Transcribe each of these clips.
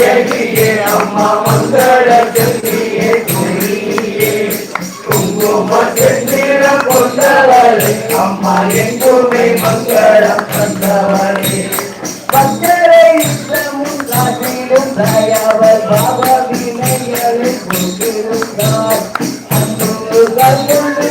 நாயகியே அம்மா மங்கள செல்வியே துணியே குங்கும செந்திர கொண்டவளே அம்மா எங்குமே மங்களம் தந்தவளே இஷ்டமும் காட்டிலும் பாபா வினைகளை கொண்டிருந்தார் அன்பு கல்லுண்டு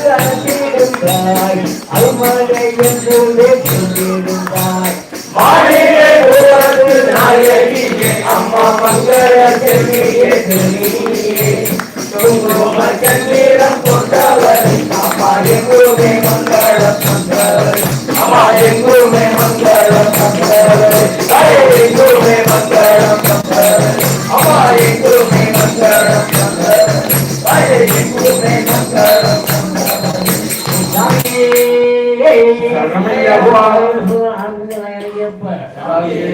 சாமியே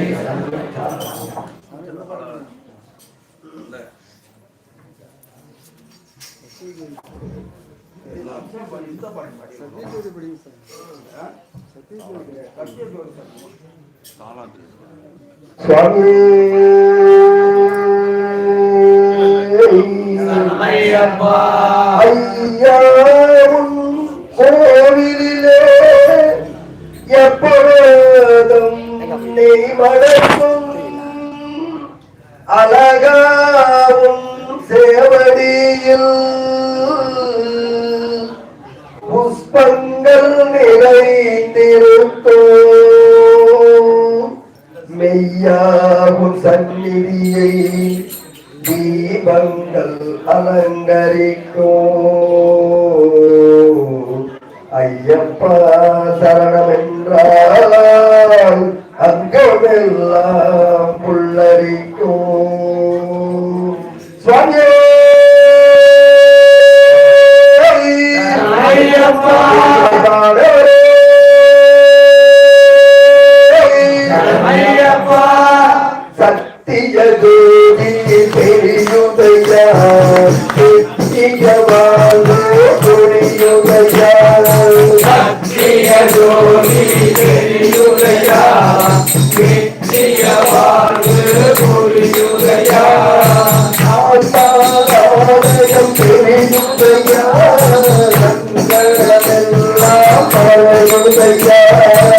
சுவாமி சரணமையப்பா ஐயாவும் கோவிலிலே எப்பொழுதும் என்னை மடக்கும் அழகாவும் சேவடியில். புஷ்பங்கள் நிறைந்திருக்கும் மெய்யாகும் சந்நிதியை தீபங்கள் அலங்கரிக்கும். ஐயப்பா சரணம் என்றால் அங்கமெல்லாம் புல்லரிக்கும் சுவாமியே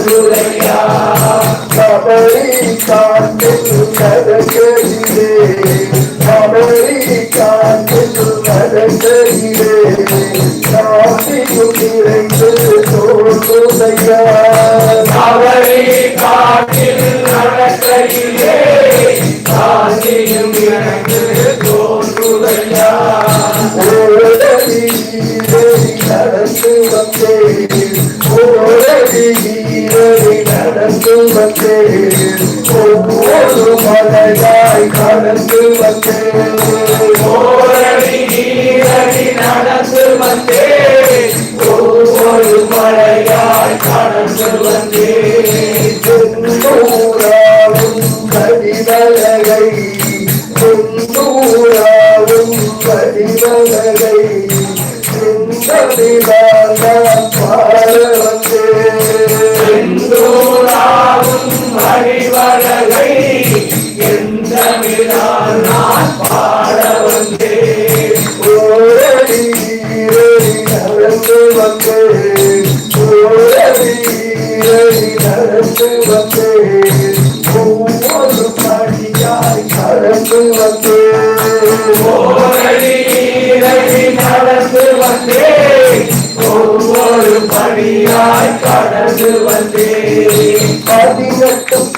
தெரியுகையா கண்களமெல்லாம் மறையுகையா மாமலையேறி கோகையிலே மாமலையேறி கோகையிலே உங்கள் மடலில் இன்பம் தோன்றுதையா மாமலையேறி போகையிலே மனதில் இன்பம் தோன்றுகையா கபடி காட்டில் கடற்கரிலே கபடி காட்டில் கடற்கரிலே காட்டியும் நிறைந்து தோன்றுதையா அவரை காட்டில் நடக்கையிலே காந்தியும் எனக்கு தோன்றுகையா ஓரடி நடந்து வந்தேன் நடந்து வந்தேன். ஒவ்வொரு மலையாய் கடந்து வந்தேன். நடந்து வந்தேன். ஒவ்வொரு கடந்து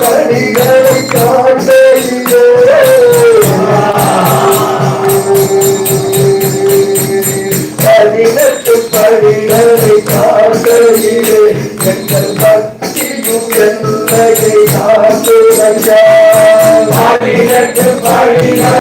கடிகளை காட்டையிலே பதினெட்டு படிகளை காட்டையிலே எங்கள் பக்தியும் என்னை காட்டுகையா